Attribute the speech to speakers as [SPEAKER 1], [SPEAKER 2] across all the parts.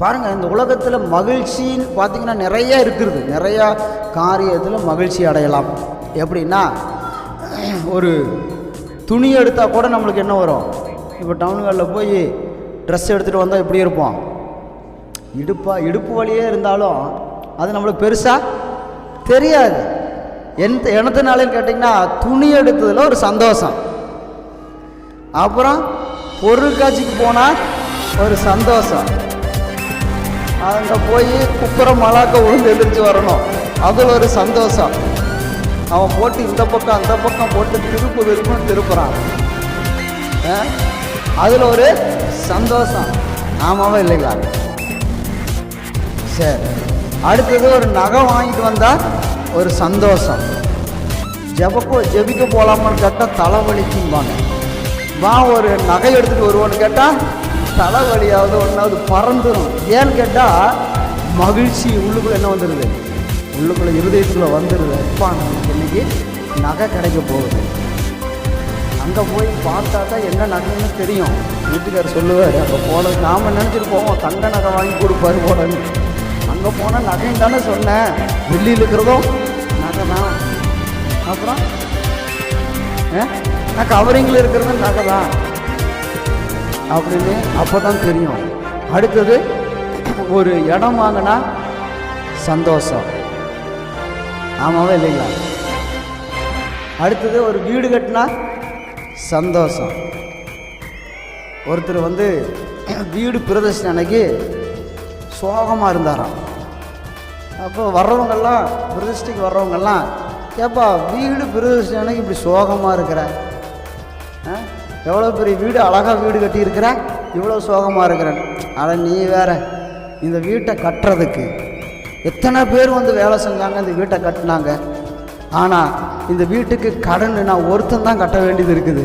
[SPEAKER 1] பாருங்கள் இந்த உலகத்தில் மகிழ்ச்சின்னு பார்த்தீங்கன்னா நிறைய இருக்கிறது நிறையா காரியத்தில் மகிழ்ச்சி அடையலாம். எப்படின்னா ஒரு துணி எடுத்தால் கூட நம்மளுக்கு என்ன வரும்? இப்போ டவுன்களில் போய் ட்ரெஸ் எடுத்துகிட்டு வந்தால் எப்படி இருப்போம். இடுப்பா இடுப்பு வழியே இருந்தாலும் அது நம்மளுக்கு பெருசாக தெரியாது. எந்த எனத்தினாலேன்னு கேட்டிங்கன்னா துணி எடுத்ததில் ஒரு சந்தோஷம். அப்புறம் பொருட்காட்சிக்கு போனால் ஒரு சந்தோஷம். அங்கே போய் குப்புற மலாக்க உழுந்து எந்திரிச்சு வரணும். அதில் ஒரு சந்தோஷம். அவன் போட்டு இந்த பக்கம் அந்த பக்கம் போட்டு திருப்பு திருப்புன்னு திருப்புறான். அதில் ஒரு சந்தோஷம். ஆமாவா இல்லைங்களா? சரி. அடுத்தது ஒரு நகை வாங்கிட்டு வந்தால் ஒரு சந்தோஷம். ஜெபக்கோ ஜெபிக்க போகலாமான்னு கேட்டால் தலைவலிக்கும்பாங்க. வா ஒரு நகை எடுத்துகிட்டு வருவோன்னு கேட்டால் தலைவலியாவது ஒன்றாவது பறந்துடும் ஏன்னு கேட்டால் மகிழ்ச்சி உள்ளுக்குள்ளே என்ன வந்துடுது உள்ளுக்குள்ளே இருதயத்துக்குள்ளே வந்துடுது அப்பா நமக்கு இன்னைக்கு நகை கிடைக்க போகுது. அங்கே போய் பார்த்தா தான் என்ன நகைன்னு தெரியும். வீட்டுக்காரர் சொல்லுவார் அங்கே போனது நாம் நினச்சிட்டு போவோம் தங்க நகை வாங்கி கொடுப்பாரு போனது அங்கே போனால் நகைன்னு தானே சொன்னேன். வெள்ளியில் இருக்கிறதும் நகை தான். அப்புறம்? நான் கவரிங்கில் இருக்கிறது நகை தான். அப்படின்னு அப்போ தான் தெரியும். அடுத்தது ஒரு இடம் வாங்கினா சந்தோஷம். ஆமாவே இல்லைங்களா அடுத்தது ஒரு வீடு கட்டினா சந்தோஷம். ஒருத்தர் வந்து வீடு பிரதர்ஷனம் அன்னைக்கு சோகமாக இருந்தாராம். அப்போ வர்றவங்கெல்லாம் பிரதிஷ்டைக்கு வர்றவங்கெல்லாம் ஏப்பா வீடு பிரதர்ஷனம் அன்னைக்கு இப்படி சோகமாக இருக்கிற? எவ்வளோ பெரிய வீடு அழகாக வீடு கட்டியிருக்கிற? இவ்வளோ சோகமாக இருக்கிறேன். அட நீ வேற இந்த வீட்டை கட்டுறதுக்கு எத்தனை பேர் வந்து வேலை செஞ்சாங்க இந்த வீட்டை கட்டினாங்க? ஆனால் இந்த வீட்டுக்கு கடன் நான் ஒருத்தன் தான் கட்ட வேண்டியது இருக்குது.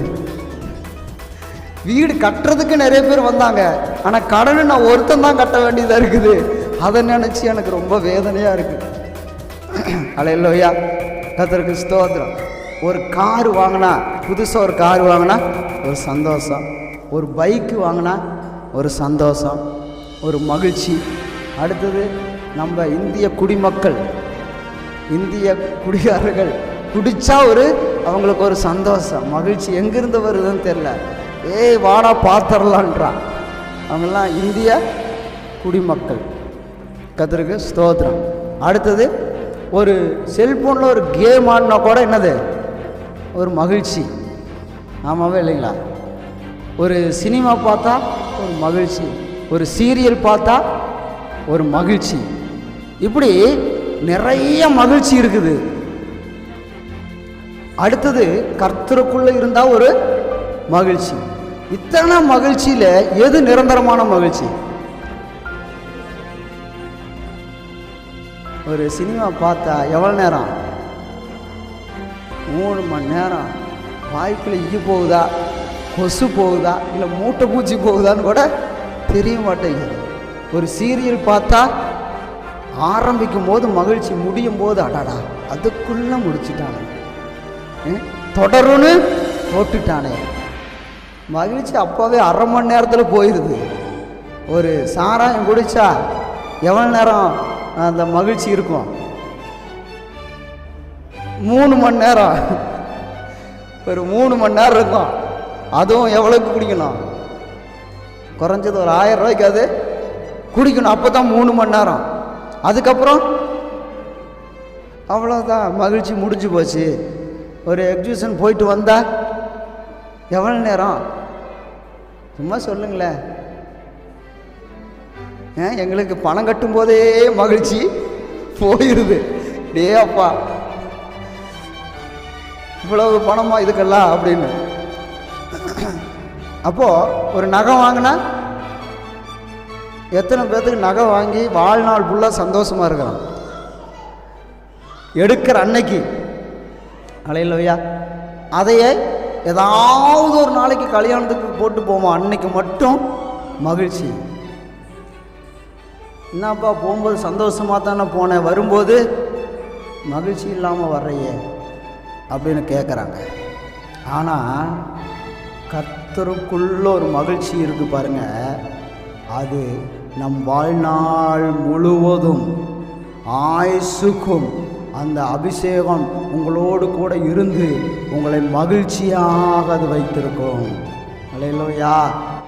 [SPEAKER 1] வீடு கட்டுறதுக்கு நிறைய பேர் வந்தாங்க ஆனால் கடன் நான் ஒருத்தன் தான் கட்ட வேண்டியதாக இருக்குது. அதை நினச்சி எனக்கு ரொம்ப வேதனையாக இருக்குது அலையிலோயா கத்தருக்கு ஸ்தோத்திரம். ஒரு கார் வாங்கினா புதுசாக ஒரு கார் வாங்கினா ஒரு சந்தோஷம். ஒரு பைக்கு வாங்கினா ஒரு சந்தோஷம். ஒரு மகிழ்ச்சி. அடுத்தது நம்ம இந்திய குடிமக்கள். இந்திய குடிகாரர்கள் குடித்தா ஒரு அவங்களுக்கு ஒரு சந்தோஷம். மகிழ்ச்சி எங்கேருந்து வருதுன்னு தெரில ஏய் வாடா பார்த்துடலான்றான். அவங்கெல்லாம் இந்திய குடிமக்கள். கத்திருக்கு ஸ்தோத்திரம். அடுத்தது ஒரு செல்ஃபோனில் ஒரு கேம் ஆடினா கூட என்னது? ஒரு மகிழ்ச்சி. ஆமாவே இல்லைங்களா? ஒரு சினிமா பார்த்தா ஒரு மகிழ்ச்சி. ஒரு சீரியல் பார்த்தா ஒரு மகிழ்ச்சி. இப்படி நிறைய மகிழ்ச்சி இருக்குது. அடுத்தது கர்த்தருக்குள்ள இருந்தால் ஒரு மகிழ்ச்சி. இத்தனை மகிழ்ச்சியில எது நிரந்தரமான மகிழ்ச்சி? ஒரு சினிமா பார்த்தா எவ்வளோ நேரம்? மூணு மணி நேரம் வாய்ப்பில் ஈ போகுதா? கொசு போகுதா? இல்லை மூட்டை பூச்சி போகுதான்னு கூட தெரிய மாட்டேங்குது. ஒரு சீரியல் பார்த்தா ஆரம்பிக்கும் போது மகிழ்ச்சி முடியும் போது அடாடா அதுக்குள்ளே முடிச்சுட்டானே. தொடருன்னு போட்டுட்டானே. மகிழ்ச்சி அப்போவே அரை மணி நேரத்தில் போயிடுது ஒரு சாராயம் குடித்தா எவ்வளோ நேரம் அந்த மகிழ்ச்சி இருக்கும்? மூணு மணி நேரம். ஒரு மூணு மணி நேரம் இருக்கும். அதுவும் எவ்வளோக்கு குடிக்கணும்? குறைஞ்சது ஒரு ஆயிரம் ரூபாய்க்கு அது குடிக்கணும். அப்போ தான் மூணு மணி நேரம். அதுக்கப்புறம் அவ்வளோதான் மகிழ்ச்சி முடிஞ்சு போச்சு. ஒரு எக்ஸிபிஷன் போயிட்டு வந்தா எவ்வளோ நேரம்? சும்மா சொல்லுங்களேன். ஏன்? எங்களுக்கு பணம் கட்டும் போதே மகிழ்ச்சி போயிடுது டே அப்பா. இவ்வளவு பணமா இதுக்கெல்லாம் அப்படின்னு. அப்போது ஒரு நகை வாங்கினா எத்தனை பேர்த்துக்கு நகை வாங்கி வாழ்நாள் ஃபுல்லாக சந்தோஷமாக இருக்கிறான்? எடுக்கிற அன்னைக்கு. அலையிலவையா அதையே ஏதாவது ஒரு நாளைக்கு கல்யாணத்துக்கு போட்டு போவோம். அன்னைக்கு மட்டும் மகிழ்ச்சி. என்னப்பா போகும்போது சந்தோஷமாக தானே போனேன். வரும்போது மகிழ்ச்சி இல்லாமல் வர்றையே. அப்படின்னு கேட்குறாங்க ஆனால் கர்த்தருக்குள்ள ஒரு மகிழ்ச்சி இருக்குது பாருங்கள் அது நம் வாழ்நாள் முழுவதும் ஆயுசுக்கும் அந்த அபிஷேகம் உங்களோடு கூட இருந்து உங்களை மகிழ்ச்சியாக அது வைத்திருக்கும். அலையிலோயா